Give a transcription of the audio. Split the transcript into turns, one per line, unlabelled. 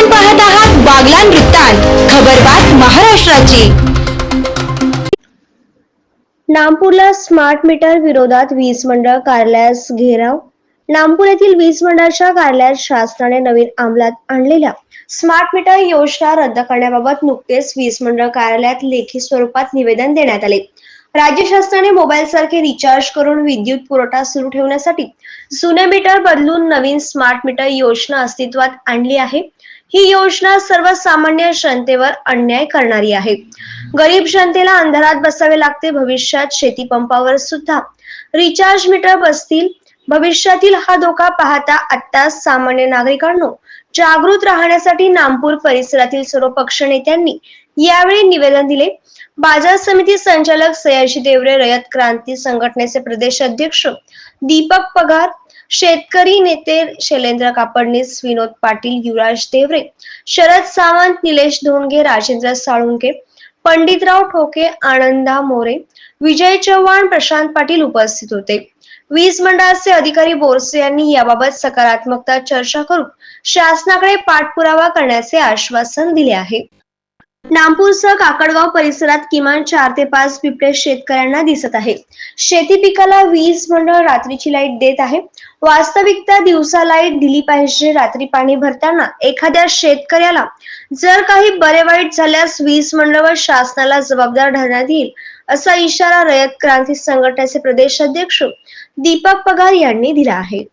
आपण पाहत आहात बागलान वृत्तांत खबरबात महाराष्ट्राची.
नामपूरला स्मार्ट मीटर विरोधात वीज मंडळ कार्यालयास घेराव? नामपूर येथील वीज मंडळाच्या कार्यालयात शासनाने नवीन अंमलात आणलेल्या स्मार्ट मीटर योजना रद्द करण्याबाबत नुकतेच वीज मंडळ कार्यालयात लेखी स्वरूपात निवेदन देण्यात आले. राज्य शासनाने मोबाईल सारखे रिचार्ज करून विद्युत पुरवठा सुरू ठेवण्यासाठी जुने मीटर बदलून नवीन स्मार्ट मीटर योजना अस्तित्वात आणली आहे. ही योजना सर्वसामान्य जनतेवर अन्याय करणारी आहे. गरीब जनतेला अंधारात बसावे लागते भविष्यात शेती पंपावर सुद्धा. रिचार्ज मीटर बसतील भविष्यातील हा धोका पाहता आता सामान्य नागरिकांनो जागृत राहण्यासाठी नामपूर परिसरातील सर्व पक्ष नेत्यांनी यावेळी निवेदन दिले. बाजार समिती संचालक सयाजी देवरे रयत क्रांती संघटनेचे प्रदेश अध्यक्ष दीपक पगार शेतकरी नेते शैलेंद्र कापडणीस विनोद पाटील युवराज देवरे शरद सावंत निलेश धोंडगे राजेंद्र साळुंके पंडितराव ठोके आनंदा मोरे विजय चव्हाण प्रशांत पाटील उपस्थित होते. वीज मंडळाचे अधिकारी बोरसे यांनी याबाबत सकारात्मकता चर्चा करून शासनाकडे पाठपुरावा करण्याचे आश्वासन दिले आहे. नामपूरसह काकडगाव परिसरात किमान चार ते पाच बिबटे शेतकऱ्यांना दिसत आहे. शेती पिकाला वीज मंडळ रात्रीची लाइट देत आहे. वास्तविकता दिवसा लाइट दिली पाहिजे रात्री पाणी भरताना एखाद्या शेतकऱ्याला जर काही बरे वाईट झाल्यास वीज मंडळ व शासनाला जबाबदार धरण्यात येईल असा इशारा रयत क्रांती संघटनेचे प्रदेश अध्यक्ष दीपक पगार यांनी दिला आहे.